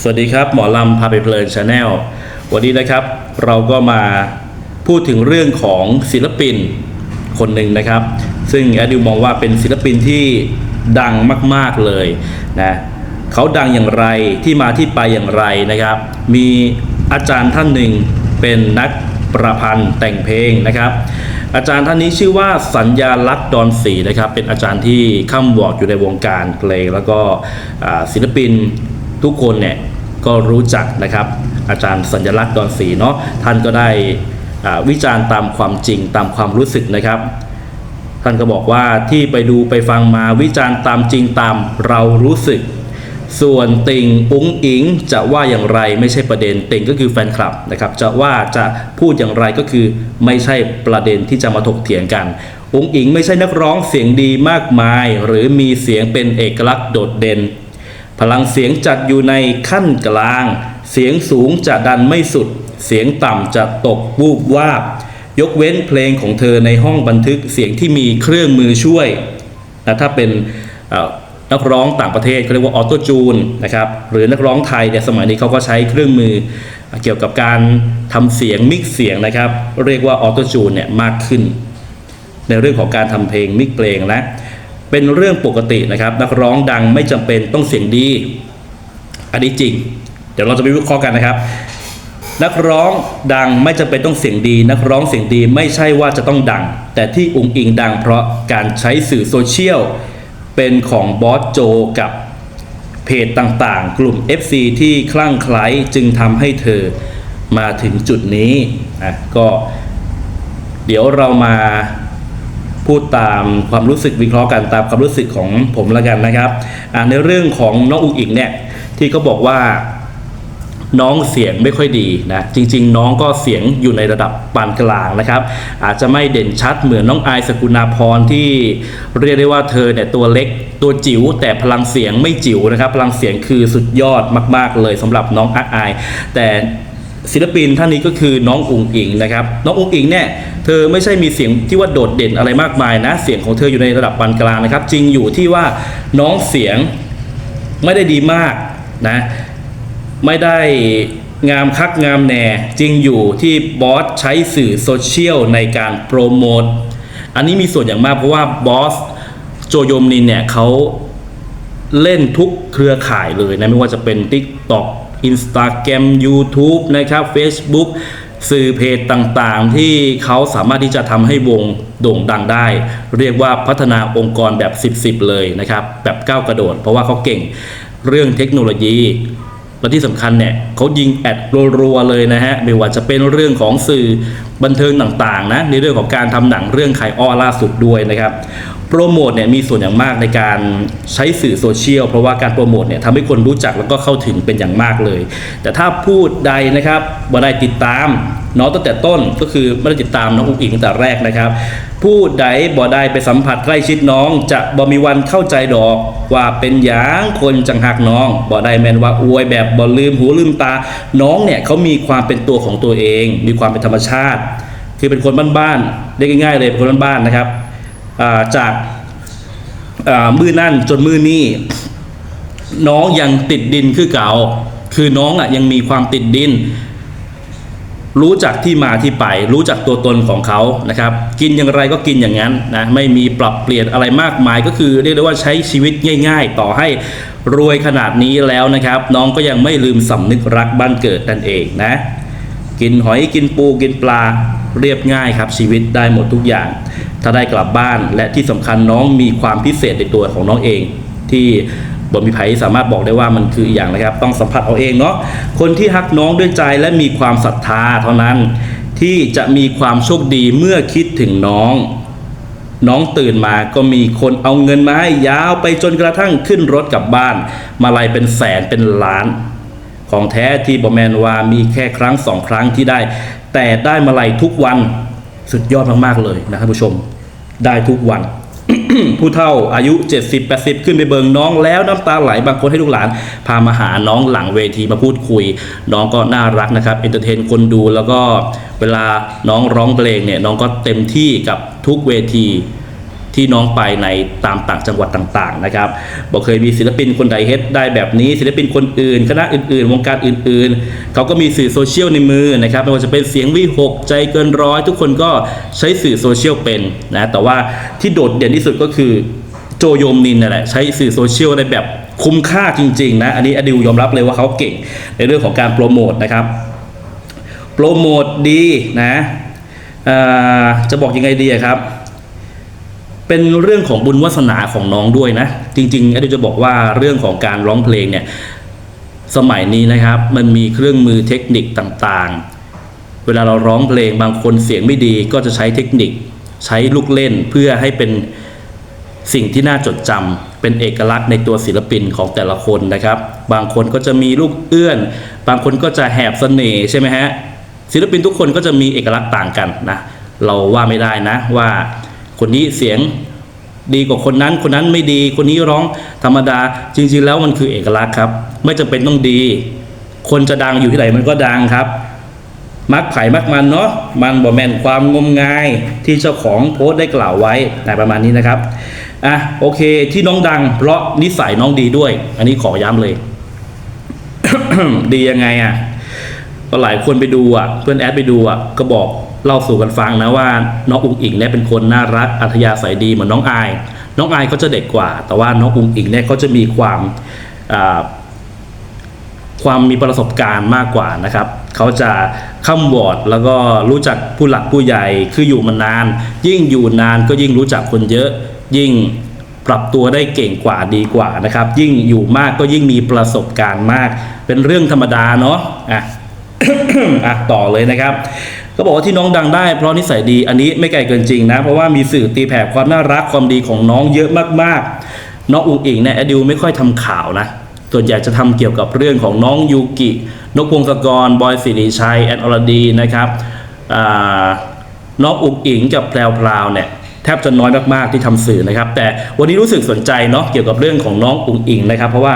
สวัสดีครับหมอลำพาไปเพลินชาแนลวันนี้นะครับเราก็มาพูดถึงเรื่องของศิลปินคนหนึ่งนะครับ ซึ่งแอดดิวมองว่าเป็นศิลปินที่ดังมาก ๆเลยนะเขาดังอย่างไรที่มาที่ไปอย่างไรนะครับ มีอาจารย์ท่านหนึ่งเป็นนักประพันธ์แต่งเพลงนะครับ อาจารย์ท่านนี้ชื่อว่าสัญญาลักษณ์ดอนศรีนะครับ เป็นอาจารย์ที่ข้ามวอกอยู่ในวงการเพลงแล้วก็ศิลปิน ทุกคนเนี่ยก็รู้จักนะครับอาจารย์สัญลักษณ์ดอนศรีเนาะท่านก็ได้วิจารณ์ตามความจริงตามความรู้สึกนะครับ ท่านก็บอกว่าที่ไปดูไปฟังมาวิจารณ์ตามจริงตามเรารู้สึก ส่วนติงอุ้งอิงจะว่าอย่างไรไม่ใช่ประเด็นติงก็คือแฟนคลับนะครับจะว่าจะพูดอย่างไรก็คือไม่ใช่ประเด็นที่จะมาถกเถียงกันอุ้งอิงไม่ใช่นักร้องเสียงดีมากมาย หรือมีเสียงเป็นเอกลักษณ์โดดเด่น พลังเสียงจัดอยู่ในขั้นกลาง เสียงสูงจะดันไม่สุด เสียงต่ำจะตกวูบวาบ ยกเว้นเพลงของเธอในห้องบันทึกเสียงที่มีเครื่องมือช่วยนะถ้าเป็นนักร้องต่างประเทศเขาเรียกว่าออโตจูนนะครับหรือนักร้องไทยเนี่ยสมัยนี้เขาก็ใช้เครื่องมือเกี่ยวกับการทำเสียงมิกเสียงนะครับ เรียกว่าออโตจูนเนี่ยมากขึ้น ในเรื่องของการทำเพลงมิกเพลงนะ เป็นเรื่องปกตินะครับ นักร้องดังไม่จำเป็นต้องเสียงดี อันนี้จริง เดี๋ยวเราจะไปวิเคราะห์กันนะครับ นักร้องดังไม่จำเป็นต้องเสียงดี นักร้องเสียงดีไม่ใช่ว่าจะต้องดัง แต่ที่อุงอิงดังเพราะการใช้สื่อโซเชียลเป็นของบอสโจกับเพจต่างๆ กลุ่ม FC ที่คลั่งไคล้จึงทำให้เธอมาถึงจุดนี้อะก็เดี๋ยวเรามา พูดตามความรู้สึกวิเคราะห์กันตามความรู้สึกของผมละกันนะครับในเรื่องของน้องอุ๋งอิงเนี่ยที่เขาบอกว่าน้องเสียงไม่ค่อยดีนะจริง ๆ น้องก็เสียงอยู่ในระดับปานกลางนะครับ อาจจะไม่เด่นชัดเหมือนน้องอายสกุณาพรที่เรียกได้ว่าเธอเนี่ยตัวเล็กตัวจิ๋วแต่พลังเสียงไม่จิ๋วนะครับ พลังเสียงคือสุดยอดมาก ๆ เลยสำหรับน้องอาย แต่ ศิลปินท่านนี้ก็คือน้องอุ๋งอิงนะครับ น้องอุ๋งอิงเนี่ยเธอไม่ใช่มีเสียงที่ว่าโดดเด่นอะไรมากมายนะ เสียงของเธออยู่ในระดับปานกลางนะครับ จริงอยู่ที่ว่าน้องเสียงไม่ได้ดีมากนะ ไม่ได้งามคักงามแหน่จริงอยู่ที่บอสใช้สื่อโซเชียลในการโปรโมทอันนี้มีส่วนอย่างมากเพราะว่าบอสโจโยมนินเนี่ยเขาเล่นทุกเครือข่ายเลยนะไม่ว่าจะเป็น TikTok Instagram YouTube นะครับ Facebook สื่อเพจต่างๆ ที่เขาสามารถที่จะทำให้วงโด่งดังได้ เรียกว่าพัฒนาองค์กรแบบ 10-10 เลยนะครับ แบบก้าวกระโดด เพราะว่าเขาเก่งเรื่องเทคโนโลยี และที่สำคัญเนี่ยเขายิงแอดรัวๆเลยนะฮะ ไม่ว่าจะเป็นเรื่องของสื่อบันเทิงต่างๆนะ ในเรื่องของการทำหนังเรื่องไข่อ้อล่าสุดด้วยนะครับ โปรโมทเนี่ยมีส่วนอย่างมากในการใช้สื่อโซเชียลเพราะว่าการโปรโมทเนี่ยทำให้คนรู้จักแล้วก็เข้าถึงเป็นอย่างมากเลย แต่ถ้าพูดใดนะครับบ่ได้ติดตามน้องตั้งแต่ต้นก็คือไม่ได้ติดตามน้องอุ้งอิงตั้งแต่แรกนะครับ ผู้ใดบ่ได้ไปสัมผัสใกล้ชิดน้อง จะบ่มีวันเข้าใจดอกว่าเป็นหยางคนจังหักน้องบ่ได้แมนว่าอวยแบบบ่ลืมหูลืมตา น้องเนี่ยเขามีความเป็นตัวของตัวเอง มีความเป็นธรรมชาติ คือเป็นคนบ้านๆเรียกง่ายๆเลยเป็นคนบ้านๆนะครับ จากมือนั่นจนมือนี่น้องยังติดดินคือเก่า คือน้องอะยังมีความติดดิน รู้จักที่มาที่ไป รู้จักตัวตนของเขานะครับ กินอย่างไรก็กินอย่างนั้นนะ ไม่มีปรับเปลี่ยนอะไรมากมาย ก็คือเรียกได้ว่าใช้ชีวิตง่าย ๆ ต่อให้รวยขนาดนี้แล้วนะครับ น้องก็ยังไม่ลืมสำนึกรักบ้านเกิดนั่นเองนะ กินหอยกินปูกินปลาเรียบง่ายครับชีวิตได้หมดทุกอย่าง ถ้าได้กลับบ้านและที่สำคัญน้องมีความพิเศษในตัวของน้องเอง ที่บนมีไผสามารถบอกได้ว่ามันคืออย่างนะครับ ต้องสัมผัสเอาเองเนาะคนที่ฮักน้องด้วยใจและมีความศรัทธาเท่านั้นที่จะมีความโชคดีเมื่อคิดถึงน้อง น้องตื่นมาก็มีคนเอาเงินมาให้ยาวไปจนกระทั่งขึ้นรถกลับบ้าน มาลัยเป็นแสนเป็นล้าน ของแท้ที่บอแมนวามีแค่ครั้งสองครั้งที่ได้ แต่ได้มาลัยทุกวันสุดยอดมาก ๆ เลยนะครับผู้ชม ได้ทุกวัน ผู้เฒ่าอายุ 70 80 ขึ้นไปเบิงน้องแล้วน้ำตาไหลบางคนให้ลูกหลาน พามาหาน้องหลังเวทีมาพูดคุย น้องก็น่ารักนะครับเอนเตอร์เทนคนดูแล้วก็เวลาน้องร้องเพลงเนี่ยน้องก็เต็มที่กับทุกเวที ที่น้องไปในตามต่างจังหวัดต่างๆนะครับบอกเคยมีศิลปินคนใดเฮ็ดได้แบบนี้ ศิลปินคนอื่น คณะอื่นๆ วงการอื่นๆ เขาก็มีสื่อโซเชียลในมือนะครับไม่ว่าจะเป็นเสียงวิหกใจเกินร้อย ทุกคนก็ใช้สื่อโซเชียลเป็นนะแต่ว่าที่โดดเด่นที่สุดก็คือโจโยมนินนั่แหละใช้สื่อโซเชียลในแบบคุ้มค่าจริงๆนะอันนี้อดิวยอมรับเลยว่าเขาเก่งในเรื่องของการโปรโมทนะครับโปรโมทดีนะจะบอกยังไงดีครับ เป็นเรื่องของบุญวาสนาของน้องด้วยนะ จริงๆอดิวจะบอกว่าเรื่องของการร้องเพลงเนี่ยสมัยนี้นะครับมันมีเครื่องมือเทคนิคต่างๆ เวลาเราร้องเพลงบางคนเสียงไม่ดีก็จะใช้เทคนิค ใช้ลูกเล่นเพื่อให้เป็นสิ่งที่น่าจดจำเป็นเอกลักษณ์ในตัวศิลปินของแต่ละคนนะครับ บางคนก็จะมีลูกเอื้อน บางคนก็จะแหบเสน่ห์ใช่ไหมฮะศิลปินทุกคนก็จะมีเอกลักษณ์ต่างกันนะเราว่าไม่ได้นะว่า คนนี้เสียงดีกว่าคนนั้น คนนั้นไม่ดี คนนี้ร้องธรรมดา จริง ๆ แล้วมันคือเอกลักษณ์ครับ ไม่จำเป็นต้องดี คนจะดังอยู่ที่ไหนมันก็ดังครับ มักไผ่มักมันเนาะ มันบ่แม่นความงมงายที่เจ้าของโพสต์ได้กล่าวไว้ในประมาณนี้นะครับ อะโอเค ที่น้องดัง เพราะนิสัยน้องดีด้วย อันนี้ขอย้ำเลย ดียังไงอะหลายคนไปดูอะ เพื่อนแอดไปดูอะ ก็บอก เล่าสู่กันฟังนะว่าน้องอุ๋งอิงเนี่ยเป็นคนน่ารักอัธยาศัยดีเหมือนน้องอาย น้องอายเขาจะเด็กกว่า แต่ว่าน้องอุ๋งอิงเนี่ยเขาจะมีความความมีประสบการณ์มากกว่านะครับเขาจะข้ามวอร์ดแล้วก็รู้จักผู้หลักผู้ใหญ่คืออยู่มานาน ยิ่งอยู่นานก็ยิ่งรู้จักคนเยอะ ยิ่งปรับตัวได้เก่งกว่าดีกว่านะครับ ยิ่งอยู่มากก็ยิ่งมีประสบการณ์มาก เป็นเรื่องธรรมดาเนาะอะอะต่อเลยนะครับ ก็บอกว่าที่น้องดังได้เพราะนิสัยดีอันนี้ไม่ไกลเกินจริงนะ เพราะว่ามีสื่อตีแผ่ความน่ารักความดีของน้องเยอะมากๆ น้องอุ๋งอิงเนี่ยแอดิวไม่ค่อยทำข่าวนะส่วนใหญ่จะทำเกี่ยวกับเรื่องของน้องยูกินกพงศกรบอยสิริชัยแอนอรดีนะครับน้องอุ๋งอิงกับแพรวพราวเนี่ยแทบจะน้อยมากๆที่ทำสื่อนะครับ แต่วันนี้รู้สึกสนใจเนาะเกี่ยวกับเรื่องของน้องอุ๋งอิงนะครับ เพราะว่า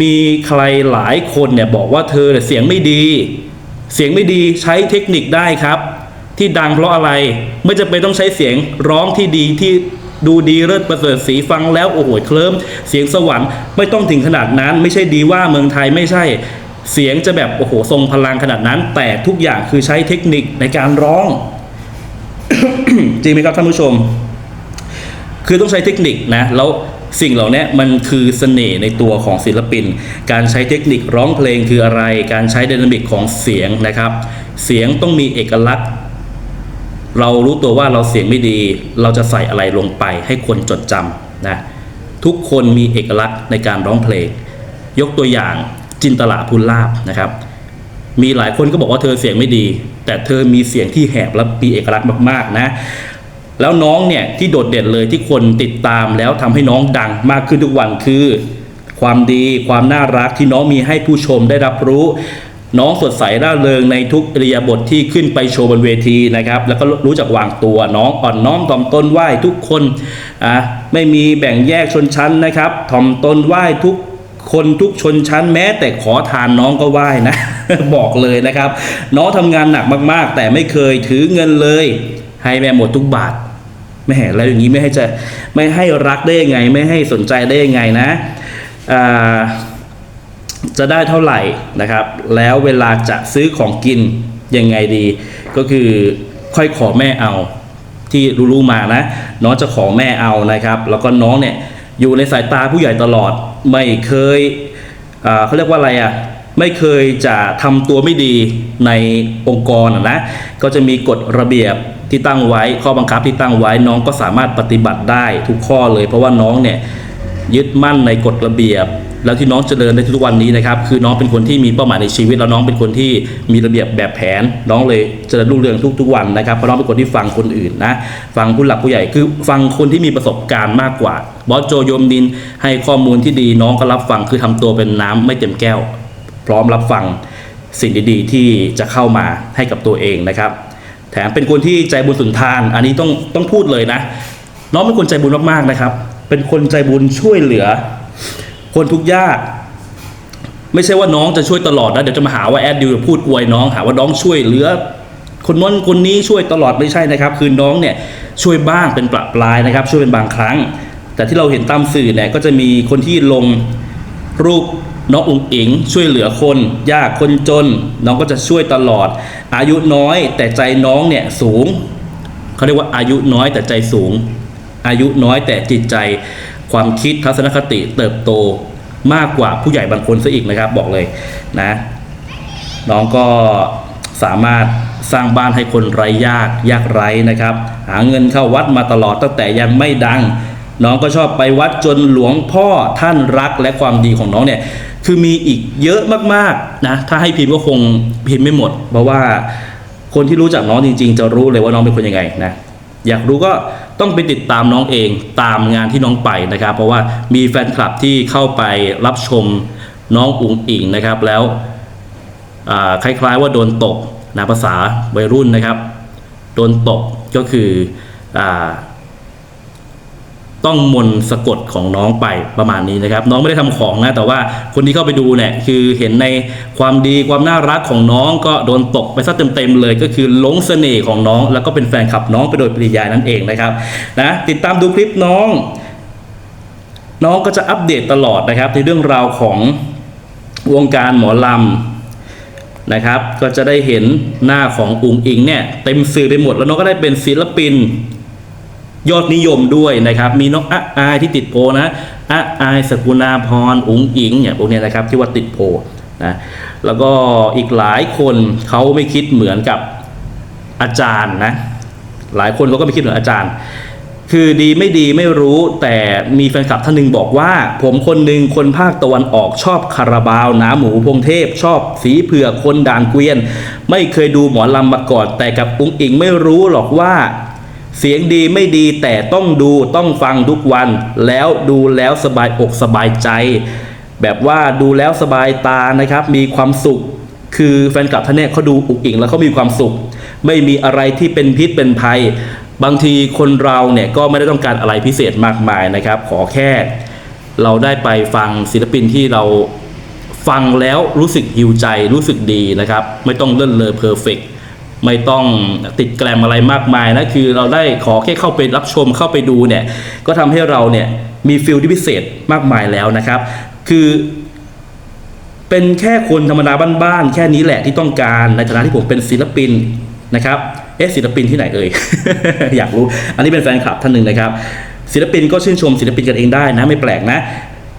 มีใครหลายคนเนี่ยบอกว่าเธอเสียงไม่ดี เสียงไม่ดีใช้เทคนิคได้ครับ ที่ดังเพราะอะไร ไม่จำเป็นต้องใช้เสียงร้องที่ดีที่ดูดีเลิศประเสริฐสีฟังแล้วโอ้โหเคลิ้มเสียงสวรรค์ไม่ต้องถึงขนาดนั้น ไม่ใช่ดีว่าเมืองไทยไม่ใช่ เสียงจะแบบโอ้โหทรงพลังขนาดนั้น แต่ทุกอย่างคือใช้เทคนิคในการร้อง จริงไหมครับท่านผู้ชม คือต้องใช้เทคนิคนะแล้ว สิ่งเหล่านี้มันคือเสน่ห์ในตัวของศิลปิน การใช้เทคนิคร้องเพลงคืออะไร การใช้ไดนามิกของเสียงนะครับ เสียงต้องมีเอกลักษณ์ เรารู้ตัวว่าเราเสียงไม่ดี เราจะใส่อะไรลงไปให้คนจดจำนะทุกคนมีเอกลักษณ์ในการร้องเพลง ยกตัวอย่างจินตลาพูลลาบนะครับ มีหลายคนก็บอกว่าเธอเสียงไม่ดี แต่เธอมีเสียงที่แหบและมีเอกลักษณ์มากๆนะ แล้วน้องเนี่ยที่โดดเด่นเลยที่คนติดตามแล้วทำให้น้องดังมากขึ้นทุกวันคือ ความดีความน่ารักที่น้องมีให้ผู้ชมได้รับรู้ น้องสดใสร่าเริงในทุกอริยบทที่ขึ้นไปโชว์บนเวทีนะครับ แล้วก็รู้จักวางตัวน้องอ่อนน้อมถ่อมตนไหว้ทุกคนอะไม่มีแบ่งแยกชนชั้นนะครับถ่อมตนไหว้ทุกคนทุกชนชั้นแม้แต่ขอทานน้องก็ไหว้นะ บอกเลยนะครับ น้องทำงานหนักมากๆ แต่ไม่เคยถือเงินเลย ให้แม่หมดทุกบาท แม่แล้วอย่างนี้ไม่ให้จะไม่ให้รักได้ยังไง ไม่ให้สนใจได้ยังไงนะจะได้เท่าไหร่นะครับ แล้วเวลาจะซื้อของกินยังไงดี ก็คือค่อยขอแม่เอาที่รู้ๆมานะ น้องจะขอแม่เอานะครับ แล้วก็น้องเนี่ยอยู่ในสายตาผู้ใหญ่ตลอดไม่เคยเขาเรียกว่าอะไรอะไม่เคยจะทำตัวไม่ดีในองค์กรนะก็จะมีกฎระเบียบ ที่ตั้งไว้ข้อบังคับที่ตั้งไว้น้องก็สามารถปฏิบัติได้ทุกข้อเลย เพราะว่าน้องเนี่ยยึดมั่นในกฎระเบียบ แล้วที่น้องเจริญในทุกวันนี้นะครับ คือน้องเป็นคนที่มีเป้าหมายในชีวิต แล้วน้องเป็นคนที่มีระเบียบแบบแผน น้องเลยเจริญรุ่งเรืองทุก ๆ วันนะครับเพราะน้องเป็นคนที่ฟังคนอื่นนะฟังผู้หลักผู้ใหญ่คือฟังคนที่มีประสบการณ์มากกว่าบอสโจโยมดินให้ข้อมูลที่ดีน้องก็รับฟังคือทำตัวเป็นน้ำไม่เต็มแก้ว พร้อมรับฟังสิ่งดีๆ ที่จะเข้ามาให้กับตัวเองนะครับ แถมเป็นคนที่ใจบุญสุนทาน อันนี้ต้องต้องพูดเลยนะ น้องเป็นคนใจบุญมากๆนะครับ เป็นคนใจบุญช่วยเหลือ คนทุกยากไม่ใช่ว่าน้องจะช่วยตลอดนะเดี๋ยวจะมาหาว่าแอดดิวพูดอวยน้องหาว่าน้องช่วยเหลือ คนน้นคนนี้ช่วยตลอดไม่ใช่นะครับ คือน้องเนี่ยช่วยบ้างเป็นประปรายนะครับ ช่วยเป็นบางครั้ง แต่ที่เราเห็นตามสื่อเนี่ยก็จะมีคนที่ลงรูป น้องอุ๋งอิงช่วยเหลือคน ยากคนจน น้องก็จะช่วยตลอด อายุน้อยแต่ใจน้องเนี่ยสูงเขาเรียกว่าอายุน้อยแต่ใจสูง อายุน้อยแต่จิตใจความคิดทัศนคติเติบโตมากกว่าผู้ใหญ่บางคนซะอีกนะครับ บอกเลยนะ น้องก็สามารถสร้างบ้านให้คนไร้ยากยากไร้นะครับ หาเงินเข้าวัดมาตลอดตั้งแต่ยังไม่ดัง น้องก็ชอบไปวัดจนหลวงพ่อท่านรักและความดีของน้องเนี่ย คือมีอีกเยอะมากๆนะถ้าให้พิมพ์ก็คงพิมพ์ไม่หมด เพราะว่าคนที่รู้จักน้องจริง ๆ จะรู้เลยว่าน้องเป็นคนยังไงนะอยากรู้ก็ต้องไปติดตามน้องเองตามงานที่น้องไปนะครับ เพราะว่ามีแฟนคลับที่เข้าไปรับชมน้องอุ๋งอิงนะครับ แล้วคล้ายๆว่าโดนตกนะภาษาวัยรุ่นนะครับ โดนตกก็คืออ ต้องมนต์สะกดของน้องไปประมาณนี้นะครับ น้องไม่ได้ทำของนะ แต่ว่าคนที่เข้าไปดูเนี่ยคือเห็นในความดีความน่ารักของน้องก็โดนตกไปซะเต็มๆเลย ก็คือหลงเสน่ห์ของน้อง แล้วก็เป็นแฟนคลับน้องไปโดยปริยายนั่นเองนะครับนะติดตามดูคลิปน้อง น้องก็จะอัปเดตตลอดนะครับ ในเรื่องราวของวงการหมอลำนะครับ ก็จะได้เห็นหน้าของอุงอิงเนี่ยเต็มสื่อไปหมดแล้วน้องก็ได้เป็นศิลปิน ยอดนิยมด้วยนะครับ มีน้องอะอายที่ติดโพนะอะอายสกุณาพรอุงอิงเนี่ยพวกเนี้ยนะครับที่ว่าติดโพนะแล้วก็อีกหลายคนเขาไม่คิดเหมือนกับอาจารย์นะหลายคนเขาก็ไม่คิดเหมือนอาจารย์ คือดีไม่ดีไม่รู้แต่มีแฟนคลับท่านหนึ่งบอกว่า ผมคนหนึ่งคนภาคตะวันออกชอบคาราบาวน้ำหมูพงเทพ ชอบสีเผือกคนด่านเกวียน ไม่เคยดูหมอลำมาก่อนแต่กับอุ้งอิงไม่รู้หรอกว่า เสียงดีไม่ดีแต่ต้องดูต้องฟังทุกวัน แล้วดูแล้วสบายอกสบายใจ แบบว่าดูแล้วสบายตานะครับ มีความสุข คือแฟนคลับท่านเนี่ยเขาดูอุกอิงแล้วเขามีความสุข ไม่มีอะไรที่เป็นพิษเป็นภัย บางทีคนเราเนี่ยก็ไม่ได้ต้องการอะไรพิเศษมากมายนะครับ ขอแค่ เราได้ไปฟังศิลปินที่เราฟังแล้วรู้สึกหิวใจรู้สึกดีนะครับ ไม่ต้องเลื่อนเลอเพอร์เฟกต์ ไม่ต้องติดแกลมอะไรมากมายนะคือเราได้ขอแค่เข้าไปรับชมเข้าไปดูเนี่ยก็ทำให้เราเนี่ยมีฟิลที่พิเศษมากมายแล้วนะครับ คือเป็นแค่คนธรรมดาบ้านๆแค่นี้แหละที่ต้องการในฐานะที่ผมเป็นศิลปินนะครับเอ๊ะศิลปินที่ไหนเอ่ย อยากรู้ อันนี้เป็นแฟนคลับท่านหนึ่งนะครับ ศิลปินก็ชื่นชมศิลปินกันเองได้นะไม่แปลกนะ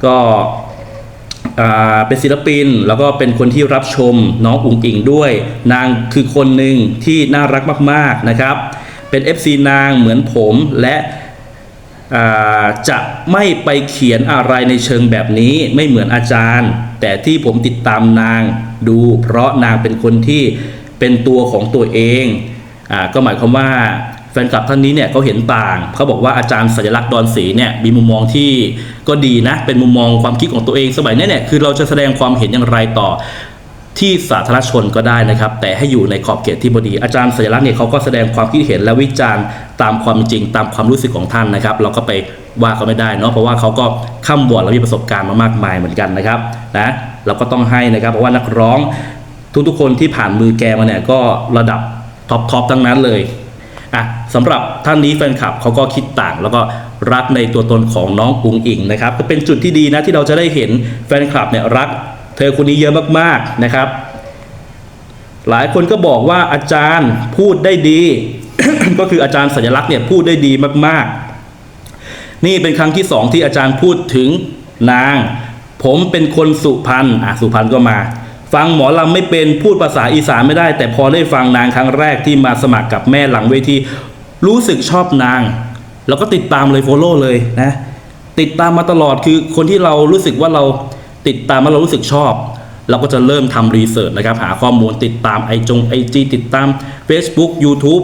ก็ เป็นศิลปิน แล้วก็เป็นคนที่รับชมน้องอุ๋งอิงด้วย นางคือคนหนึ่งที่น่ารักมากๆนะครับ เป็น FC นางเหมือนผมและจะไม่ไปเขียนอะไรในเชิงแบบนี้ไม่เหมือนอาจารย์ แต่ที่ผมติดตามนางดู เพราะนางเป็นคนที่เป็นตัวของตัวเองอก็หมายความว่า แฟนคลับท่านนี้เนี่ยเขาเห็นต่างเขาบอกว่าอาจารย์สัญลักษณ์ดอนศรีเนี่ยมีมุมมองที่ก็ดีนะ เป็นมุมมองความคิดของตัวเองสมัยนี้เนี่ยคือเราจะแสดงความเห็นอย่างไรต่อที่สาธารณชนก็ได้นะครับ แต่ให้อยู่ในขอบเขตที่พอดีอาจารย์สัญลักษณ์เนี่ยเขาก็แสดงความคิดเห็นและวิจารณ์ตามความจริงตามความรู้สึกของท่านนะครับ เราก็ไปว่าเขาไม่ได้เนาะเพราะว่าเขาก็ข้ามบวชและมีประสบการณ์มามากมายเหมือนกันนะครับนะเราก็ต้องให้นะครับ เพราะว่านักร้องทุกๆคนที่ผ่านมือแกมาเนี่ยก็ระดับท็อปทอปทั้งนั้นเลย อะสำหรับท่านนี้แฟนคลับเขาก็คิดต่างแล้วก็รักในตัวตนของน้องอุงอิงนะครับก็เป็นจุดที่ดีนะที่เราจะได้เห็นแฟนคลับเนี่ยรัก เธอคนนี้เยอะมากๆนะครับ หลายคนก็บอกว่าอาจารย์พูดได้ดี ก็คืออาจารย์สัญลักษณ์เนี่ยพูดได้ดีมากๆ นี่เป็นครั้งที่สองที่อาจารย์พูดถึงนาง ผมเป็นคนสุพรรณอะสุพรรณก็มา ฟังหมอลำไม่เป็นพูดภาษาอีสานไม่ได้ แต่พอได้ฟังนางครั้งแรกที่มาสมัครกับแม่หลังเวทีรู้สึกชอบนาง แล้วก็ติดตามเลยโฟโล่เลยนะ ติดตามมาตลอดคือคนที่เรารู้สึกว่าเราติดตามแล้วเรารู้สึกชอบ เราก็จะเริ่มทำรีเสิร์ชนะครับ หาข้อมูลติดตามไอจงไอจีติดตาม Facebook YouTube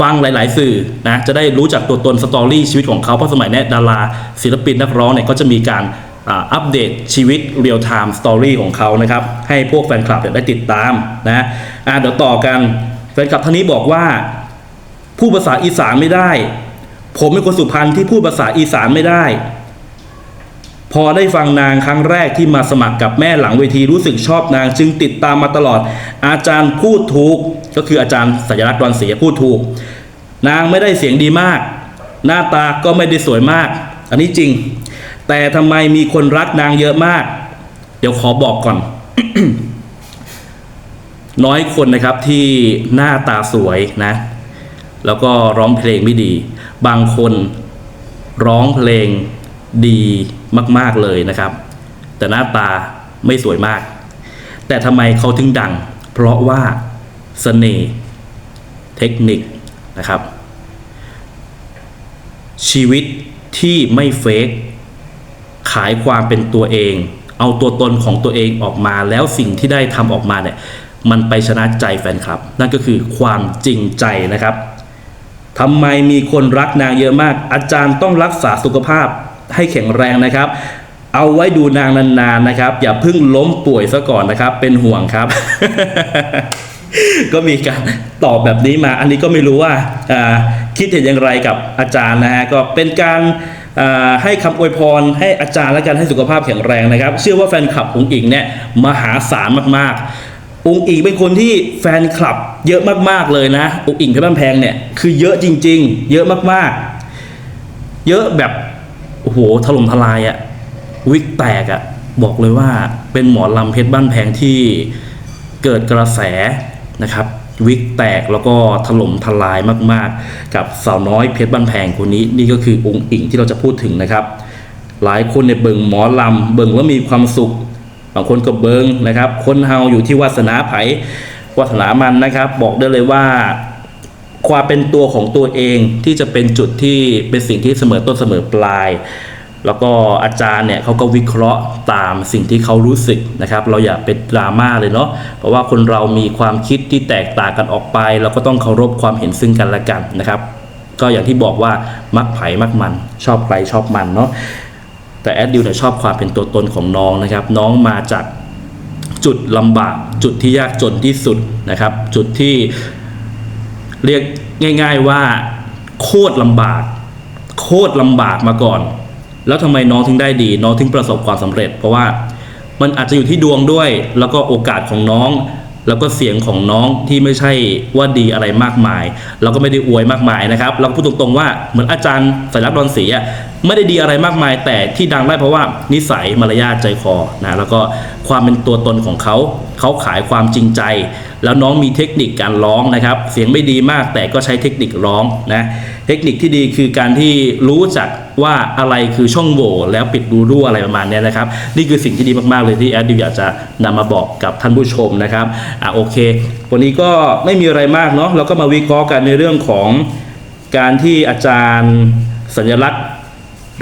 ฟังหลาย ๆ สื่อนะจะได้รู้จักตัวตนสตอรี่ชีวิตของเขาเพราะสมัยนี้ดาราศิลปินนักร้องเนี่ยก็จะมีการ อัปเดตชีวิตเรียลไทม์สตอรี่ของเขานะครับ ให้พวกแฟนคลับได้ติดตามนะะเดี๋ยวต่อกันแฟนคลับท่านนี้บอกว่าพูดภาษาอีสานไม่ได้ ผมเป็นคนสุพรรณที่พูดภาษาอีสานไม่ได้ พอได้ฟังนางครั้งแรกที่มาสมัครกับแม่หลังเวทีรู้สึกชอบนาง จึงติดตามมาตลอด อาจารย์พูดถูก ก็คืออาจารย์สัญลักษณ์ดอนศรียพูดถูก นางไม่ได้เสียงดีมาก หน้าตาก็ไม่ได้สวยมาก อันนี้จริง แต่ทำไมมีคนรักนางเยอะมาก เดี๋ยวขอบอกก่อน น้อยคนนะครับที่หน้าตาสวยนะ แล้วก็ร้องเพลงไม่ดี บางคนร้องเพลงดีมาก ๆเลยนะครับ แต่หน้าตาไม่สวยมาก แต่ทำไมเขาถึงดัง เพราะว่าเสน่ห์เทคนิคนะครับ ชีวิตที่ไม่เฟก ขายความเป็นตัวเอง เอาตัวตนของตัวเองออกมา แล้วสิ่งที่ได้ทำออกมาเนี่ยมันไปชนะใจแฟนคลับ นั่นก็คือความจริงใจนะครับทำไมมีคนรักนางเยอะมาก อาจารย์ต้องรักษาสุขภาพให้แข็งแรงนะครับ เอาไว้ดูนางนานๆนะครับ อย่าเพิ่งล้มป่วยซะก่อนนะครับ เป็นห่วงครับ ก็มีการตอบแบบนี้มา อันนี้ก็ไม่รู้ว่าคิดเห็นอย่างไรกับอาจารย์นะฮะก็เป็นการ ให้คำอวยพรให้อาจารย์และกันให้สุขภาพแข็งแรงนะครับ เชื่อว่าแฟนคลับองค์อิงเนี่ยมหาศาลมากๆ องค์อิงเป็นคนที่แฟนคลับเยอะมากๆเลยนะองค์อิงเพชรบ้านแพงเนี่ยคือเยอะจริง ๆ เยอะมากๆ เยอะแบบโอ้โหถล่มทลายอะวิกแตกอะบอกเลยว่าเป็นหมอลำเพชรบ้านแพงที่เกิดกระแสนะครับ วิกแตกแล้วก็ถล่มทลายมากๆ กับสาวน้อยเพชรบ้านแพงคนนี้ นี่ก็คือองค์อิงที่เราจะพูดถึงนะครับ หลายคนเนี่ยเบิ่งหมอลำเบิ่งแล้วมีความสุข บางคนก็เบิงนะครับ คนเฮาอยู่ที่วาสนาไผวาสนามันนะครับ บอกได้เลยว่าความเป็นตัวของตัวเองที่จะเป็นจุดที่เป็นสิ่งที่เสมอต้นเสมอปลาย แล้วก็อาจารย์เนี่ยเขาก็วิเคราะห์ตามสิ่งที่เขารู้สึกนะครับ เราอย่าเป็นดราม่าเลยเนาะเพราะว่าคนเรามีความคิดที่แตกต่างกันออกไป เราก็ต้องเคารพความเห็นซึ่งกันและกันนะครับ ก็อย่างที่บอกว่ามักไผ่มักมัน ชอบใครชอบมันเนาะแต่แอดดิวเนี่ยชอบความเป็นตัวตนของน้องนะครับ น้องมาจากจุดลำบาก จุดที่ยากจนที่สุดนะครับ จุดที่เรียกง่าย ๆว่าโคตรลำบาก โคตรลำบากมาก่อน แล้วทำไมน้องถึงได้ดี น้องถึงประสบความสำเร็จ เพราะว่ามันอาจจะอยู่ที่ดวงด้วย แล้วก็โอกาสของน้อง แล้วก็เสียงของน้องที่ไม่ใช่ว่าดีอะไรมากมายแล้วก็ไม่ได้อวยมากมายนะครับ เราพูดตรงๆว่าเหมือนอาจารย์สายรับดอนศรีอะไม่ได้ดีอะไรมากมาย แต่ที่ดังได้เพราะว่านิสัยมารยาทใจคอนะแล้วก็ความเป็นตัวตนของเขา เขาขายความจริงใจ แล้วน้องมีเทคนิคการร้องนะครับ เสียงไม่ดีมากแต่ก็ใช้เทคนิคร้องนะเทคนิคที่ดีคือการที่รู้จักว่าอะไรคือช่องโหว่แล้วปิดรูรั่วอะไรประมาณเนี้ยนะครับ นี่คือสิ่งที่ดีมากๆเลยที่แอดดิวอยากจะนำมาบอกกับท่านผู้ชมนะครับอะโอเค วันนี้ก็ไม่มีอะไรมากเนาะเราก็มาวิเคราะห์กันในเรื่องของการที่อาจารย์สัญลักษณ์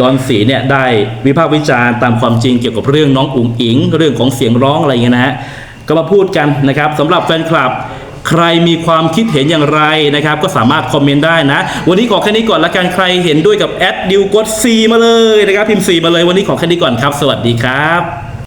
ดอนศรีเนี่ยได้วิพากษ์วิจารณ์ตามความจริงเกี่ยวกับเรื่องน้องอุ๋งอิง เรื่องของเสียงร้องอะไรเงี้ยนะฮะ ก็มาพูดกันนะครับสำหรับแฟนคลับ ใครมีความคิดเห็นอย่างไรนะครับ ก็สามารถคอมเมนต์ได้นะ วันนี้ขอแค่นี้ก่อนละกันใครเห็นด้วยกับแอดดิวกด C มาเลยนะครับพิมพ์ C มาเลยวันนี้ขอแค่นี้ก่อนครับ สวัสดีครับ